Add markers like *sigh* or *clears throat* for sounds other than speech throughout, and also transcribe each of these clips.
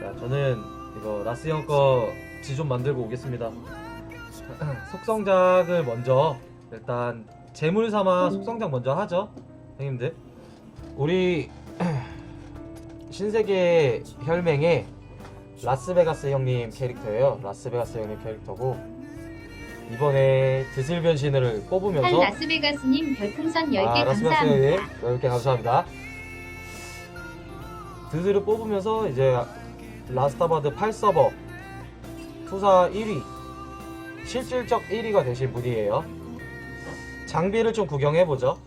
자, 저는 이거 라스 형거 지 좀 만들고 오겠습니다. *clears throat* 속성작을 먼저 일단 재물 삼아 속성작 먼저 하죠, 형님들. 우리 신세계 혈맹의 라스베가스 형님 캐릭터예요. 라스베가스 형님 캐릭터고 이번에 드슬 변신을 한 뽑으면서 라스베가스님 별풍선 10개 아, 라스베가스 형님 감사합니다. 10개 감사합니다. 드슬을 뽑으면서 이제 라스타바드 8서버 투사 1위 실질적 1위가 되신 분이에요. 장비를 좀 구경해보죠.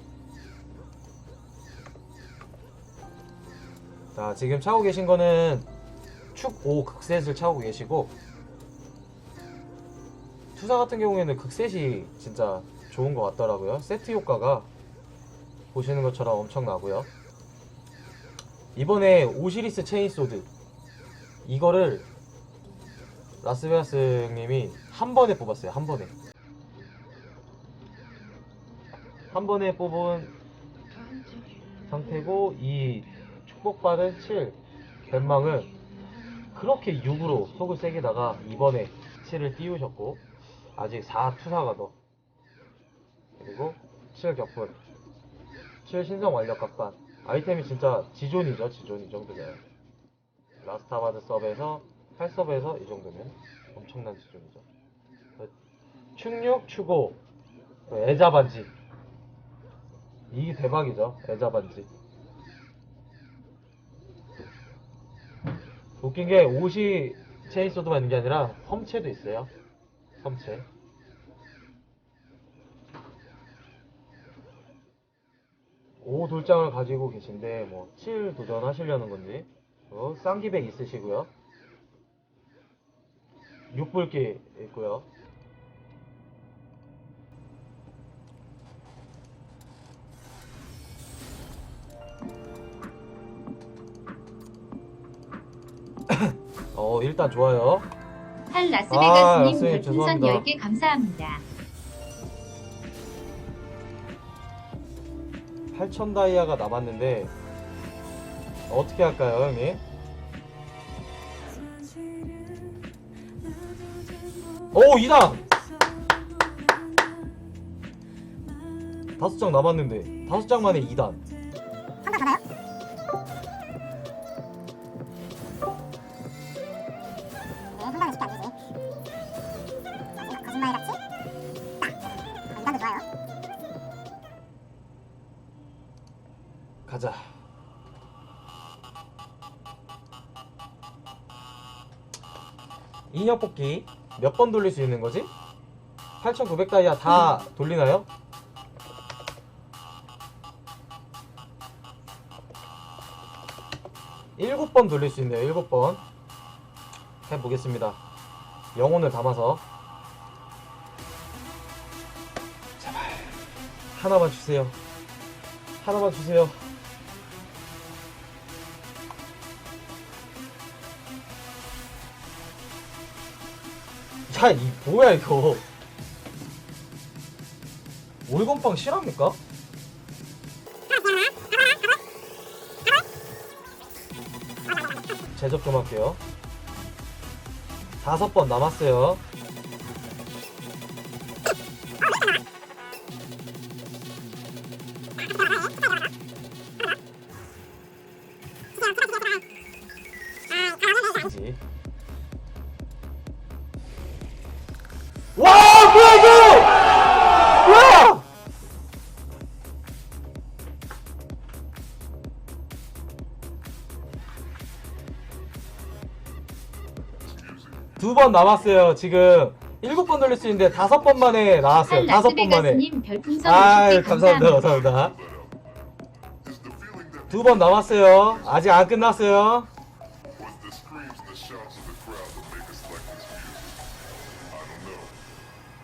자, 지금 차고 계신 거는 축 5 극셋을 차고 계시고 투사 같은 경우에는 극셋이 진짜 좋은 것 같더라고요. 세트 효과가 보시는 것처럼 엄청나고요. 이번에 오시리스 체인소드 이거를 라스베가스 형님이 한 번에 뽑았어요. 한 번에. 한 번에 뽑은 상태고 이 축복받은 7 벤망을 그렇게 6으로 속을 세게다가 이번에 7을 띄우셨고 아직 4 투사가 더. 그리고 7 격분. 7 신성 완력 각반. 아이템이 진짜 지존이죠 지존 이 정도면. 라스타바드 서브에서 8서브에서 이 정도면 엄청난 지존이죠. 충육 추고 또 애자 반지. 이게 대박이죠 애자 반지 웃긴 게 옷이 체인소드만 있는 게 아니라 섬체도 있어요. 섬체 오 돌장을 가지고 계신데 뭐 7 도전하시려는 건지. 어, 쌍기백 있으시고요. 6불기 있고요 어 일단 좋아요 한 아, 라스베가스님 라스님, 별풍선 죄송합니다. 10개 감사합니다. 8천 다이아가 남았는데 어떻게 할까요 형님? 오 2단! 다섯 장 남았는데 다섯 장 만에 2단 가자 인형 뽑기 몇 번 돌릴 수 있는 거지? 8,900 다이아 다 돌리나요? 일곱 번 돌릴 수 있네요. 일곱 번 해보겠습니다. 영혼을 담아서 제발 하나만 주세요. 하나만 주세요. 야, 이 뭐야 이거? 올건빵 실합니까? 제접 좀 할게요. 다섯 번 남았어요. 번 남았어요. 지금 일곱 번 돌릴 수 있는데 다섯 번 만에 나왔어요. 한 다섯 번 만에. 아 50개 감사합니다. 감사합니다. 두 번 남았어요. 아직 안 끝났어요.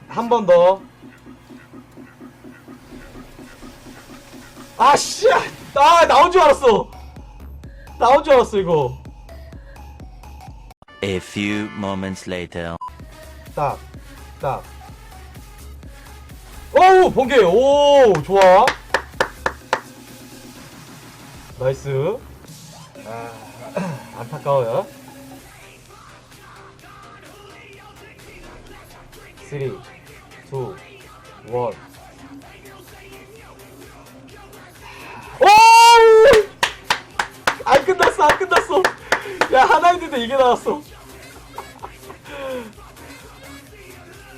한 번 더. 아, 씨! 아, 나온 줄 알았어! 나온 줄 알았어, 이거. A few moments later. 딱, 딱. 오우, 번개! 오, 좋아. 나이스. 아, *clears throat* 안타까워요. 3, 2, 1. 오! 안 끝났어, 안 끝났어. 야, 하나 있는데 이게 나왔어.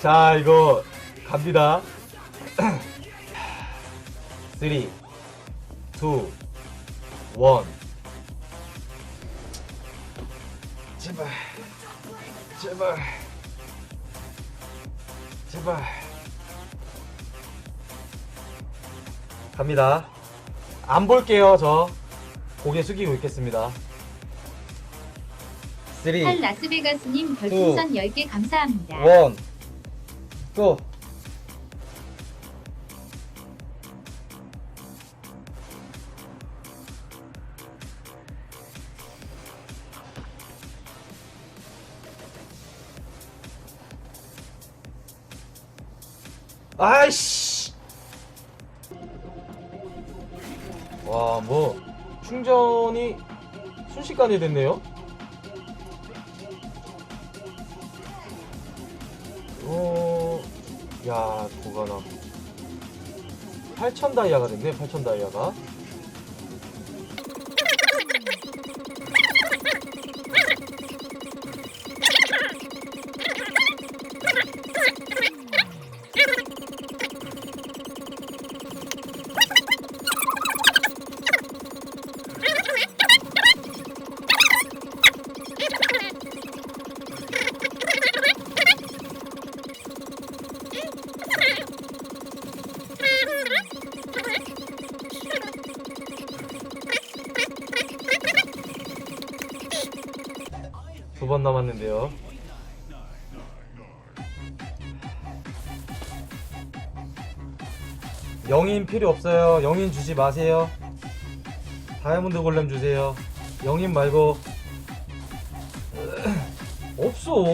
자, 이거 갑니다. 3, 2, 1. 제발, 제발, 제발. 갑니다. 안 볼게요, 저. 고개 숙이고 있겠습니다. 3, 할 라스베가스님 별풍선 10개 감사합니다. 원, 고. 아이씨. 와, 뭐 충전이 순식간에 됐네요. 어, 야, 도가나. 8,000 다이아가 됐네, 8,000 다이아가. 두 번 남았는데요. 영인 필요 없어요. 영인 주지 마세요. 다이아몬드 골렘 주세요. 영인 말고 *clears throat* 없어.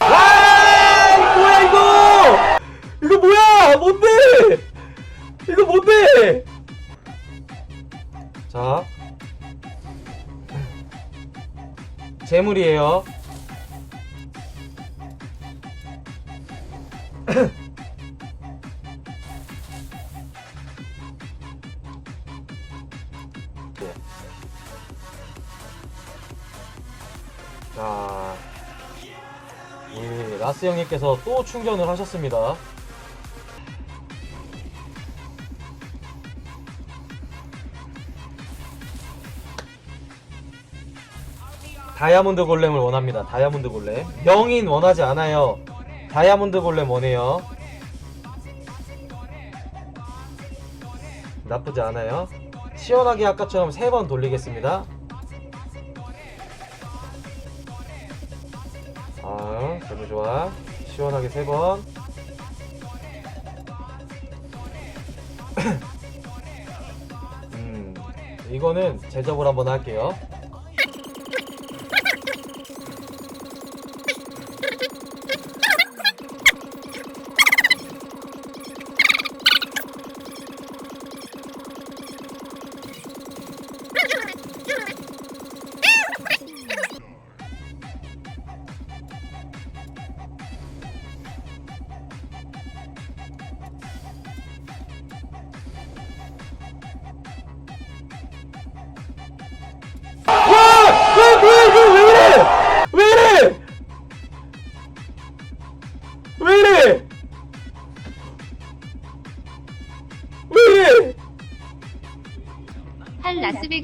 아 뭐야 이거? 이거 뭐야? 뭔데? 이거 뭔데? 자, 재물이에요. 네. 자, 우리 라스 형님께서 또 충전을 하셨습니다. 다이아몬드 골렘을 원합니다. 다이아몬드 골렘. 영인 원하지 않아요. 다이아몬드 골렘 원해요. 나쁘지 않아요. 시원하게 아까처럼 세 번 돌리겠습니다. 아, 너무 좋아. 시원하게 세 번. *clears throat* 음, 이거는 제접을 한번 할게요.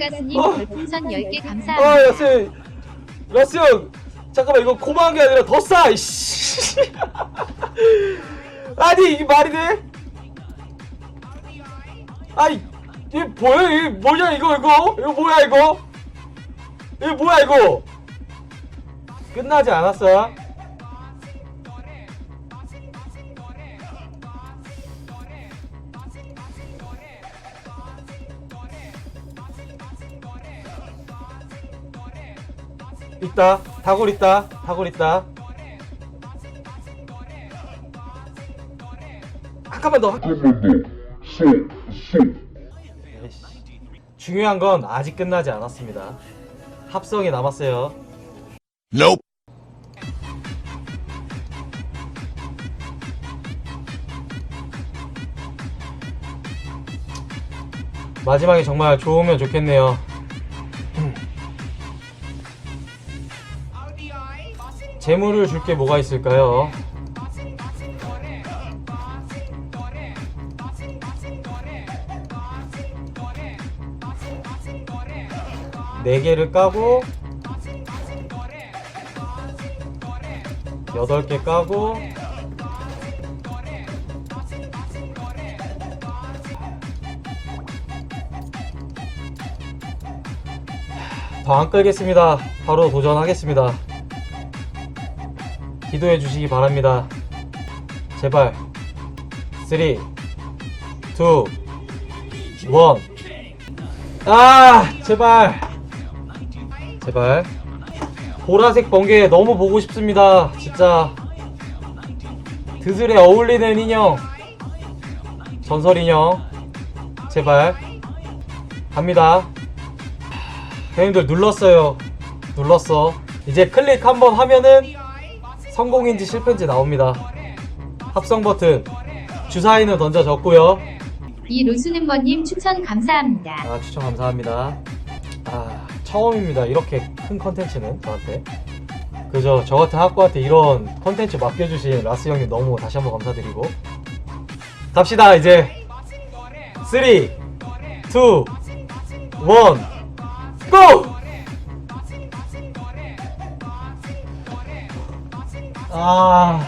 가스님 어. 별풍선 10개 아, 감사합니다. 라스, 라스 형! 잠깐만, 이거 고마운 게 아니라 더 싸! 이씨! *laughs* 아니, 이게 말이 돼? 아이, 이게 뭐야, 이게 뭐냐, 이거, 이거? 이거 뭐야, 이거? 이거 뭐야, 이거? 끝나지 않았어? 있다. 다골 있다. 다골 있다. 잠깐만 더. 중요한 건 아직 끝나지 않았습니다. 합성이 남았어요. Nope. 마지막에 정말 좋으면 좋겠네요. 재물을 줄 게 뭐가 있을까요? 네 개를 까고 여덟 개 까고 더안 끌겠습니다. 바로 도전하겠습니다. 기도해 주시기 바랍니다. 제발. 3, 2, 1. 아, 제발. 제발. 보라색 번개 너무 보고 싶습니다. 진짜. 드슬에 어울리는 인형. 전설 인형. 제발. 갑니다. 형님들 눌렀어요. 눌렀어. 이제 클릭 한번 하면은 성공인지 실패인지 나옵니다. 합성 버튼 주사위는 던져 졌고요. 이 로스는머님 추천 감사합니다. 아 추천 감사합니다. 아 처음입니다. 이렇게 큰 컨텐츠는 저한테. 그죠. 저 같은 학과한테 이런 컨텐츠 맡겨주신 라스 형님 너무 다시 한번 감사드리고 갑시다 이제 3, 2, 1, 고! 아.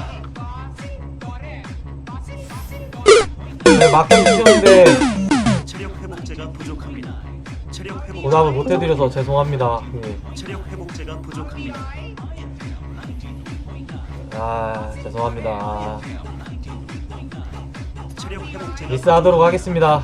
네, 맞긴 쉬운데 체력 회복제가 부족합니다. 체력 회복 보답을 못 해드려서 죄송합니다. 예. 체력 회복제가 부족합니다. 아, 죄송합니다. 아, 체력 회복제가 미스하도록 하겠습니다.